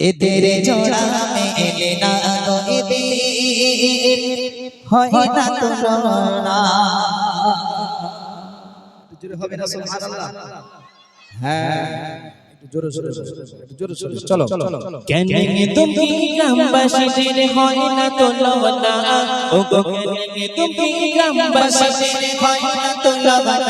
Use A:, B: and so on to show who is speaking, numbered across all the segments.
A: এদের জোড়া মেলে না গো এদের হয় না তুলনা
B: জোরে হবে না সুবহানাল্লাহ? হ্যাঁ। জোরে জোরে জোরে জোরে চলো। চলো।
C: কেন তুমি গ্রামবাসীদের হয় না তুলনা ও গো কেন তুমি গ্রামবাসীদের হয় না তুলনা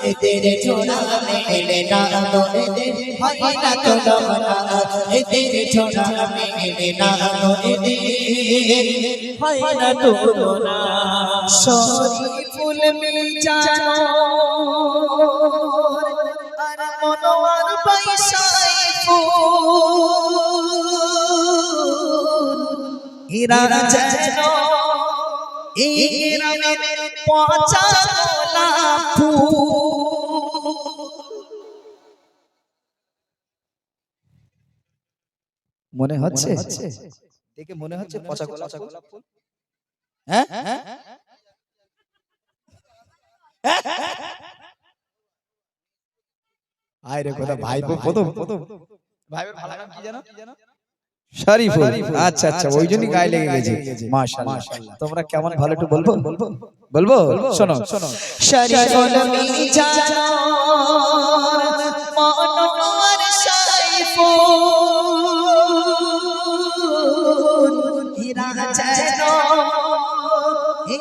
A: तेरे छोड़ा मेरे नाम तेरे भाई ना तो डबना तेरे छोड़ा मेरे नाम तेरे भाई ना
C: तो डबना सॉरी
A: फूल मिल जानो अरे मनोवार पैसाए फूल इरा जानो इरा मेरे पहुंचा
B: মনে হচ্ছে? দেখে মনে হচ্ছে পচা গোলাপ ফুল। হ্যাঁ? আয় রে কথা ভাই প্রথম প্রথম। ভাই ভালো নাম কি জানো শরীফুল আচ্ছা আচ্ছা ওই জন্যই গায়ে লেগে গেছে মাশাআল্লাহ তোমরা কেমন ভালো একটু বলব বলব শোনো শোনো
A: শরীফুল মিজানো মনোয়ার সাইফুল এরা যেন এই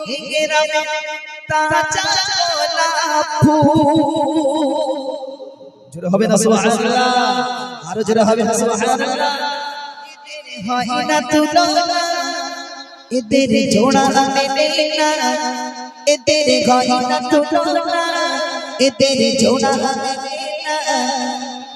A: তাজা গোলাপ ফুল।
B: জোরে হবে না সুবহানাল্লাহ আরও জোরে হবে না সুবহানাল্লাহ
A: হয় না তুলনা। এদের জোড়া মেলে না। এদের গয়না তুলনা। এদের জোড়া মেলে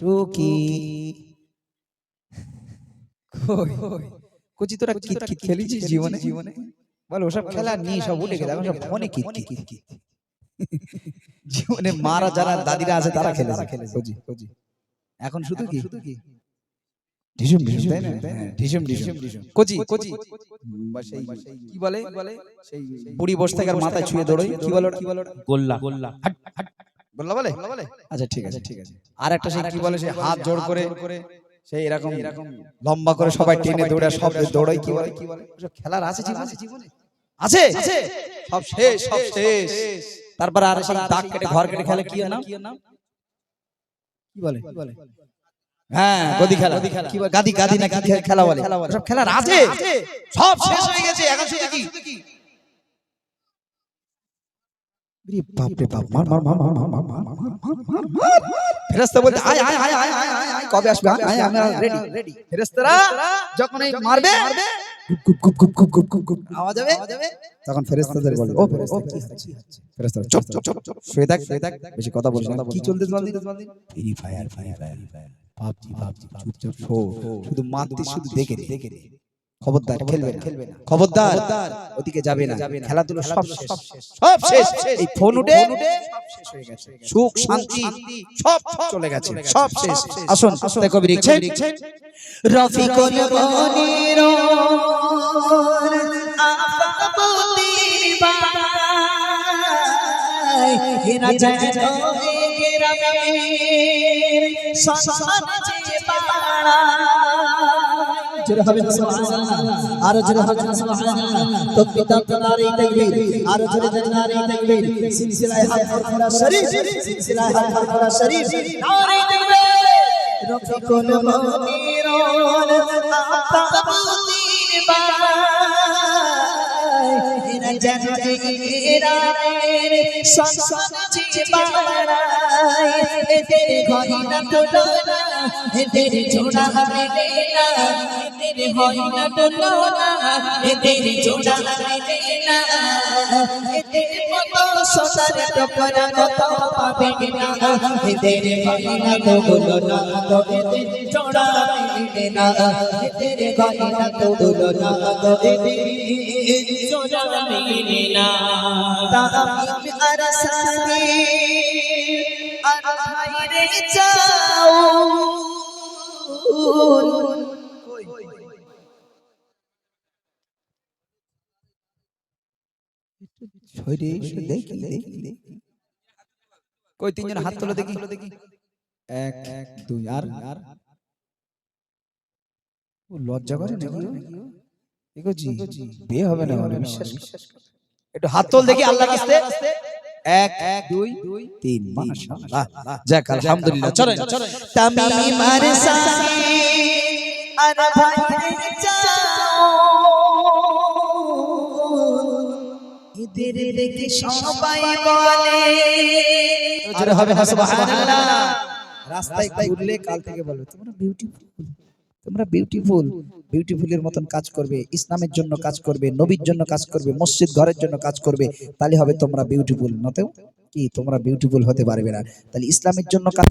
B: টুকি কই? কুচি তোরা কিত কিত খেলিছিস জীবনে? জীবনে? বল ওসব খেলা নেই সব উঠে গেছে এখন সব ফোনে কিত কিত কিত জীবনে মারা যারা দাদিরা আছে তারা খেলে খেলে কোজি কোজি এখন শুধু কি? শুধু কি? ঢিসুম ঢিসুম তাই না? হ্যাঁ, ঢিসুম ঢিসুম কোচি কোচি কি বলে? সেই বুড়ি বসে থাকে আর মাথায় ছুঁয়ে দৌড়ই। কি বলে? কি বলে?
C: গোল্লা। গোল্লা।
B: গোল্লা বলে? আচ্ছা ঠিক আছে ঠিক আছে। আর একটা সেই কি বলে সেই হাত জোড় করে সেই এরকম এরকম লম্বা করে সবাই টেনে দৌড়ে সব দৌড়াই কি বলে? কি বলে? খেলার আছে জীবনে? আছে সব শেষ সব শেষ তারপরে আর সেই দাগ কেটে ঘর কেটে খেলে কি নাম? কি বলে? হ্যাঁ গদি খেলা। কি বলে? গাদি গাদি না কি খেলা বলে? সব খেলার আছে। সব শেষ হয়ে গেছে। এখন তখন ও কথা শুধু মারতে শুধু দেখে দেখে খবরদার খেলবে না। খবরদার ওদিকে যাবে না। খেলাধুলো সব শেষ। সব শেষ। এই ফোন উঠে সুখ শান্তি সব চলে গেছে। সব শেষ। আসুন আস্তে কবি লিখছেন
A: মনির। আফাবুদ্দিন ভাই হেরা এই গ্রামের সম্মান যে বাড়ায় জোরে হবে সুবহানাল্লাহ আরও জোরে হবে সুবহানাল্লাহ তাকবীর তাকবীর তাকবীর আরও জোরে নারে তাকবীর সিলসিলায়ে হাত ফরফরা শরীফ সিলসিলায়ে হাত ফরফরা শরীফ। নারে তাকবীর। রফিকুল মুনিরুল আতাবুদ্দিন বাই এরা যেন এরামের সংসার যে বাড়ায় এদের হয় না তুলনা এদের জোড়া মেলে না, এদের হয় না তুলনা এদের জোড়া মেলে না। এদের মতো সোনার টুকরা কত পাবে না, এদের হয় না তুলনা তো এদের জোড়া মেলে না। এদের হয় না তুলনা তো এদের
C: জোড়া মেলে না।
A: তামিম আর সানি
B: কই তিনজন হাত তোলো দেখি। এক এক দুই আর? আর ও লজ্জা করে নাকি বিয়ে হবে না বিশ্বাস একটু হাত তোল দেখি আল্লাহ কাছে এক এক দুই তিন মাশাআল্লাহ। যাক আলহামদুলিল্লাহ। চলেন
A: আর চাও। এদের দেখে সবাই বলে
B: হবে সুবহানাল্লাহ। রাস্তায় ঘুরলে কাল থেকে বলবে তোমরা বিউটিফুল তোমরা বিউটিফুল বিউটিফুলের মতন কাজ করবে, ইসলামের জন্য কাজ করবে, নবীর জন্য কাজ করবে, মসজিদ ঘরের জন্য কাজ করবে, তাহলে হবে তোমরা বিউটিফুল নতেও কি তোমরা বিউটিফুল হতে পারবে না। তাহলে ইসলামের জন্য কাজ